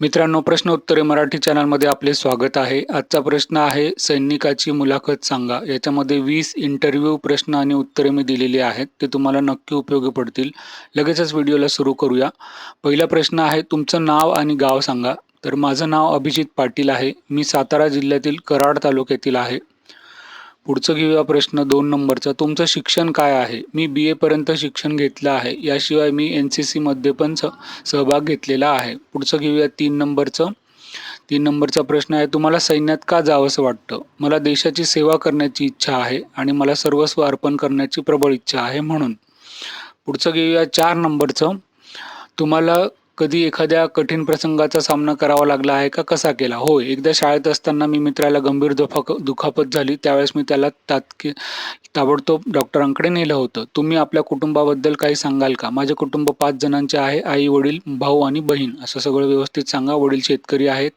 मित्रांनो प्रश्न उत्तरे मराठी चॅनलमध्ये आपले स्वागत आहे. आजचा प्रश्न आहे सैनिकाची मुलाखत सांगा. याच्यामध्ये वीस इंटरव्ह्यू प्रश्न आणि उत्तरे मी दिलेली आहेत. ते तुम्हाला नक्की उपयोगी पडतील. लगेचच व्हिडिओला सुरू करूया. पहिला प्रश्न आहे तुमचं नाव आणि गाव सांगा. तर माझं नाव अभिजित पाटील आहे. मी सातारा जिल्ह्यातील कराड तालुक्यातील आहे. पुढचं घेऊया प्रश्न दोन नंबरचा. तुमचं शिक्षण काय आहे? मी बी एपर्यंत शिक्षण घेतलं आहे. याशिवाय मी एन सी सीमध्ये पण स सहभाग घेतलेला आहे. पुढचं घेऊया तीन नंबरचं. तीन नंबरचा प्रश्न आहे तुम्हाला सैन्यात का जावंसं वाटतं? मला देशाची सेवा करण्याची इच्छा आहे आणि मला सर्वस्व अर्पण करण्याची प्रबळ इच्छा आहे म्हणून. पुढचं घेऊया चार नंबरचं. तुम्हाला कधी एखाद्या कठीण प्रसंगाचा सामना करावा लागला आहे का? कसा केला? होय एकदा शाळेत असताना मी मित्राला गंभीर दुखाक दुखापत झाली. त्यावेळेस मी त्याला तात्के ताबडतोब डॉक्टरांकडे नेलं होतं. तुम्ही आपल्या कुटुंबाबद्दल काही सांगाल का? माझे कुटुंब पाच जणांचे आहे. आई वडील भाऊ आणि बहीण. असं सगळं व्यवस्थित सांगा. वडील शेतकरी आहेत.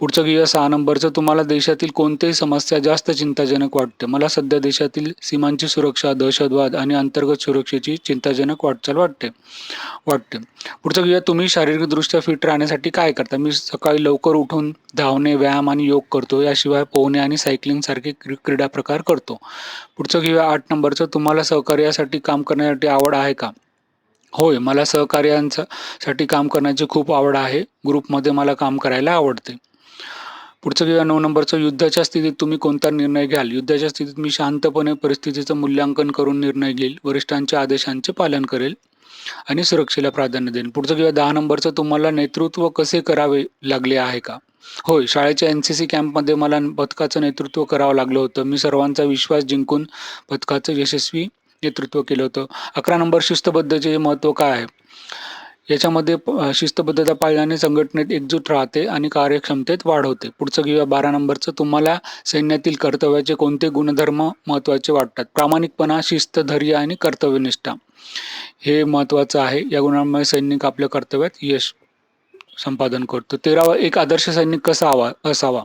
पुढचं घेऊया सहा नंबरचं तुम्हाला देशातील कोणतीही समस्या जास्त चिंताजनक वाटते. मला सध्या देशातील सीमांची सुरक्षा दहशतवाद आणि अंतर्गत सुरक्षेची चिंताजनक वाटचाल वाटते. वाटते. पुढचं घेऊया तुम्ही शारीरिकदृष्ट्या फिट राहण्यासाठी काय करता? मी सकाळी लवकर उठून धावणे व्यायाम आणि योग करतो. याशिवाय पोहणे आणि सायकलिंग सारखे क्रीडा प्रकार करतो. पुढचं घेऊया आठ नंबरचं तुम्हाला सहकार्यासाठी काम करण्यासाठी आवड आहे का? होय मला सहकार्यांचा साठी काम करण्याची खूप आवड आहे. ग्रुपमध्ये मला काम करायला आवडते. पुढचं किंवा नऊ नंबरचं युद्धाच्या स्थितीत तुम्ही कोणता निर्णय घ्याल? युद्धाच्या स्थितीत मी शांतपणे परिस्थितीचं मूल्यांकन करून निर्णय घेईल वरिष्ठांच्या आदेशांचे पालन करेल आणि सुरक्षेला प्राधान्य देईन. पुढचं किंवा दहा नंबरचं तुम्हाला नेतृत्व कसे करावे लागले आहे का? होय शाळेच्या एन सी सी कॅम्पमध्ये मला पथकाचं नेतृत्व करावं लागलं होतं. मी सर्वांचा विश्वास जिंकून पथकाचं यशस्वी नेतृत्व केलं होतं. अकरा नंबर शिस्तबद्धचे महत्त्व काय आहे? याच्यामध्ये प- शिस्तबद्धता पाळल्याने संघटनेत एकजूट राहते आणि कार्यक्षमतेत वाढ होते. पुढचं घेऊया बारा नंबरचं. तुम्हाला सैन्यातील कर्तव्याचे कोणते गुणधर्म महत्त्वाचे वाटतात? प्रामाणिकपणा शिस्त धैर्य आणि कर्तव्यनिष्ठा हे महत्त्वाचं आहे. या गुणांमुळे सैनिक आपल्या कर्तव्यात यश संपादन करतो. तेरावा एक आदर्श सैनिक कसा हवा असावा?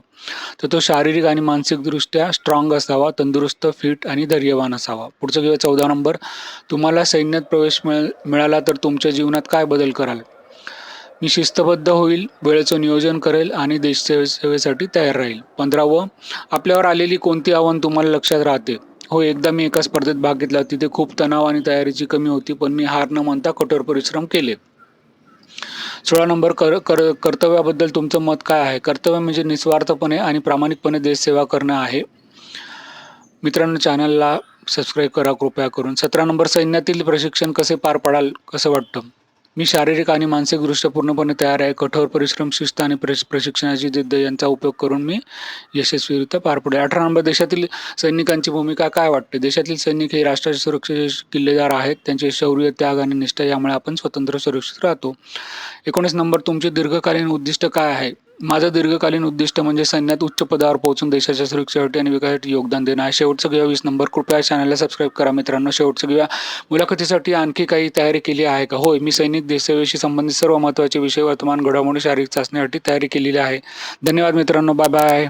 तर तो शारीरिक आणि मानसिकदृष्ट्या स्ट्रॉंग असावा तंदुरुस्त फिट आणि धैर्यवान असावा. पुढचं किंवा चौदा नंबर. तुम्हाला सैन्यात प्रवेश मिळ मिळाला तर तुमच्या जीवनात काय बदल कराल? मी शिस्तबद्ध होईल वेळेचं नियोजन करेल आणि देश सेवे सेवेसाठी तयार राहील. पंधरावं आपल्यावर आलेली कोणती आव्हान तुम्हाला लक्षात राहते? हो एकदा मी एका स्पर्धेत भाग घेतला. तिथे खूप तणाव आणि तयारीची कमी होती पण मी हार न मानता कठोर परिश्रम केले सोळा नंबर कर कर कर्तव्याबद्दल तुमचं मत काय आहे? कर्तव्य म्हणजे निस्वार्थपणे आणि प्रामाणिकपणे देशसेवा करणं आहे. मित्रांनो चॅनलला सबस्क्राईब करा कृपया करून. सतरा नंबर सैन्यातील प्रशिक्षण कसे पार पडाल कसं वाटतं? मी शारीरिक आणि मानसिकदृष्ट्या पूर्णपणे तयार आहे. कठोर परिश्रम शिस्त आणि प्रश प्रशिक्षणाची जिद्द यांचा उपयोग करून मी यशस्वीरित्या पार पडले. अठरा नंबर देशातील सैनिकांची भूमिका काय वाटते? देशातील सैनिक हे राष्ट्राचे सुरक्षेचे किल्लेदार आहेत. त्यांचे शौर्य त्याग आणि निष्ठा यामुळे आपण स्वतंत्र सुरक्षित राहतो. एकोणीस नंबर तुमचे दीर्घकालीन उद्दिष्ट काय आहे? माझं दीर्घकालीन उद्दिष्ट म्हणजे सैन्यात उच्च पदावर पोहोचून देशाच्या सुरक्षेसाठी आणि विकासासाठी योगदान देणं. आहे शेवटचं घेऊया वीस नंबर. कृपया चॅनलला सबस्क्राईब करा मित्रांनो. शेवटचं घेऊया मुलाखतीसाठी आणखी काही तयारी केली आहे का? होय मी सैनिक देशसेवेशी संबंधित सर्व महत्त्वाचे विषय वर्तमान घडामोडी शारीरिक चाचणीसाठी तयारी केलेली आहे. धन्यवाद मित्रांनो. Bye bye